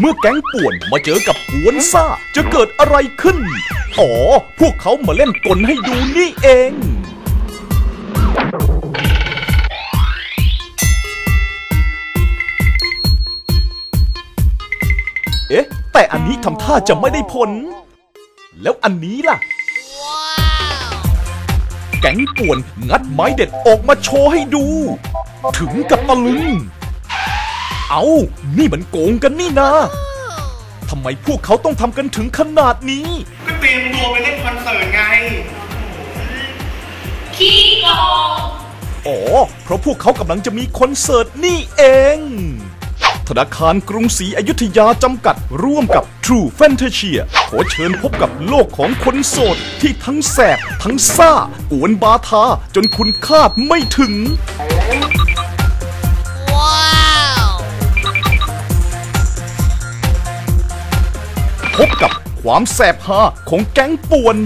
เมื่อแก๊งป่วนมาเจอกับกวนซ่าจะเกิดอะไรขึ้น อ๋อ พวกเขามาเล่นกลให้ดูนี่เอง เอ๊ะ แต่อันนี้ทำท่าจะไม่ได้ผล แล้วอันนี้ล่ะ แก๊งป่วนงัดไม้เด็ดออกมาโชว์ให้ดู ถึงกับตะลึง เอา นี่มันโกงกันนี่นาทำไมพวกเขาต้องทำกันถึงขนาดนี้ ก็เตรียมตัวไปเล่นคอนเสิร์ตไง ขี้โกงอ๋อ เพราะพวกเขากำลังจะมีคอนเสิร์ตนี่เอง ธนาคารกรุงศรีอยุธยาจำกัดร่วมกับ True Fantasia ขอเชิญพบกับโลกของคนโสด ที่ทั้งแสบ ทั้งซ่ากวนบาทาจนคุณคาดไม่ถึง พบกับความแสบฮาของแก๊งป่วน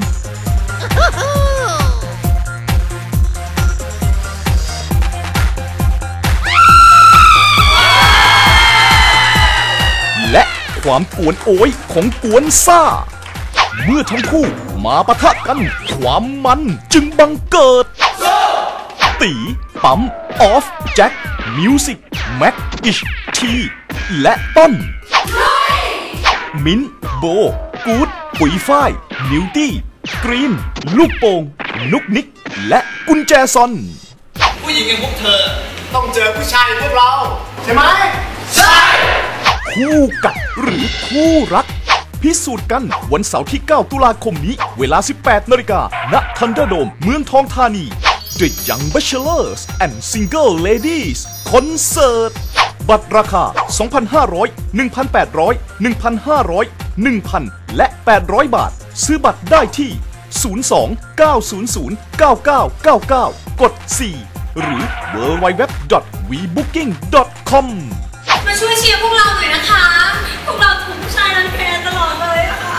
และความกวนโอยของกวนซ่า เมื่อทั้งคู่มาปะทะกัน ความมันจึงบังเกิด ตีปั๊ม ออฟ แจ็ค มิวสิก แม็กอิชที และต้น มิ้นท์โบ กูดปุ๋ยฝ้าย นิวตี้ กรีน ลูกโป่งนุกนิก และกุญแจซอน ผู้หญิงอย่างพวกเธอ ต้องเจอผู้ชายอย่างพวกเรา ใช่ไหม ใช่ คู่กัดหรือคู่รัก พิสูจน์กันวันเสาร์ที่ 9 ตุลาคมนี้ เวลา 18 นาฬิกาณทันเดอร์โดม เมืองทองธานี The Young Bachelors and Single Ladies Concert บัตรราคา 2,500 1,800 1,500 1,000 และ 800 บาท ซื้อบัตรได้ที่ 02 900 9999 กด 4 หรือ www.webooking.com มาช่วยเชียร์พวกเราหน่อยนะคะ พวกเราถูกผู้ชายรังแกตลอดเลยอะค่ะ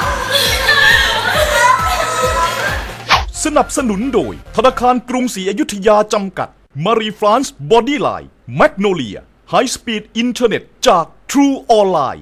สนับสนุนโดย ธนาคารกรุงศรีอยุธยาจำกัด มารีฟรานซ์บอดี้ไลน์แมกโนเลีย ไฮสปีดอินเทอร์เน็ตจาก True Online